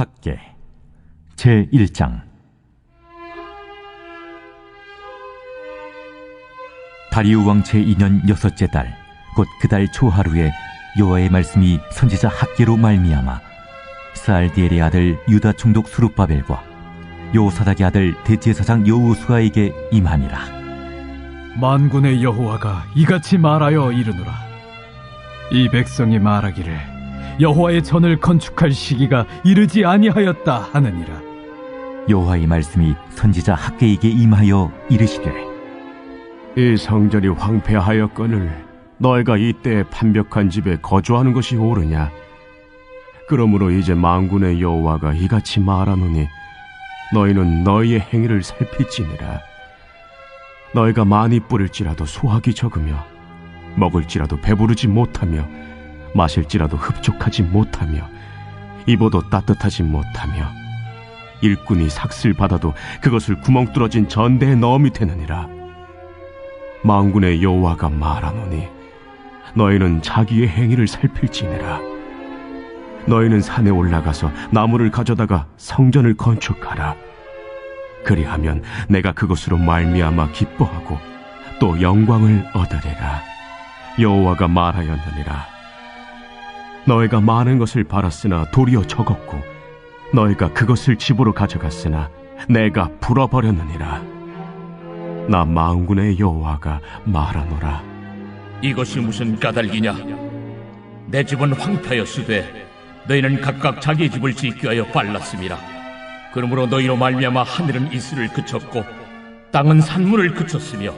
학계 제1장. 다리우 왕 제2년 여섯째 달 곧 그 달 초하루에 여호와의 말씀이 선지자 학계로 말미암아 스알디엘의 아들 유다 총독 수룹바벨과 요사닥의 아들 대제사장 여우수아에게 임하니라. 만군의 여호와가 이같이 말하여 이르노라. 이 백성이 말하기를 여호와의 전을 건축할 시기가 이르지 아니하였다 하느니라 여호와의 말씀이 선지자 학계에게 임하여 이르시되 이 성전이 황폐하였거늘 너희가 이때 판벽한 집에 거주하는 것이 옳으냐? 그러므로 이제 망군의 여호와가 이같이 말하노니 너희는 너희의 행위를 살필지니라. 너희가 많이 뿌릴지라도 소학이 적으며 먹을지라도 배부르지 못하며 마실지라도 흡족하지 못하며 입어도 따뜻하지 못하며 일꾼이 삭슬 받아도 그것을 구멍 뚫어진 전대에 넣음이 되느니라. 망군의 여호와가 말하노니 너희는 자기의 행위를 살필지니라. 너희는 산에 올라가서 나무를 가져다가 성전을 건축하라. 그리하면 내가 그것으로 말미암아 기뻐하고 또 영광을 얻으리라. 여호와가 말하였느니라 너희가 많은 것을 바랐으나 도리어 적었고 너희가 그것을 집으로 가져갔으나 내가 불어버렸느니라 나 마음군의 여호와가 말하노라 이것이 무슨 까닭이냐? 내 집은 황폐하였으되 너희는 각각 자기 집을 짓기 위하여 빨랐음이라. 그러므로 너희로 말미암아 하늘은 이슬을 그쳤고 땅은 산물을 그쳤으며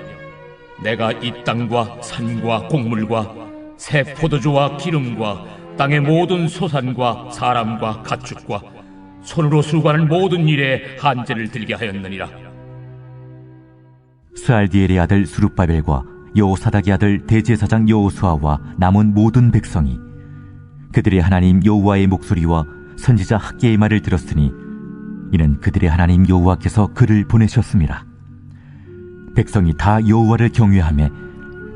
내가 이 땅과 산과 곡물과 새 포도주와 기름과 땅의 모든 소산과 사람과 가축과 손으로 수고하는 모든 일에 한제를 들게 하였느니라. 스알디엘의 아들 수룹바벨과 여호사닥의 아들 대제사장 여호수아와 남은 모든 백성이 그들의 하나님 여호와의 목소리와 선지자 학계의 말을 들었으니 이는 그들의 하나님 여호와께서 그를 보내셨습니다. 백성이 다 여호와를 경외하며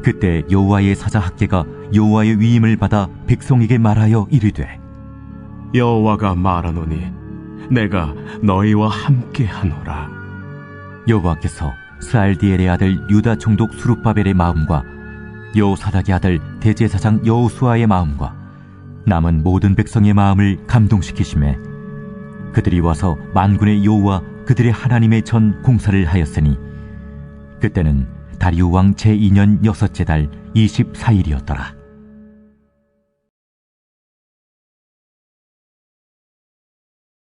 그때 여호와의 사자 학계가 여호와의 위임을 받아 백성에게 말하여 이르되 여호와가 말하노니 내가 너희와 함께 하노라. 여호와께서 스알디엘의 아들 유다 총독 수룹바벨의 마음과 여호사닥의 아들 대제사장 여호수아의 마음과 남은 모든 백성의 마음을 감동시키심에 그들이 와서 만군의 여호와 그들의 하나님의 전 공사를 하였으니 그때는 다리우 왕 제2년 여섯째 달 24일이었더라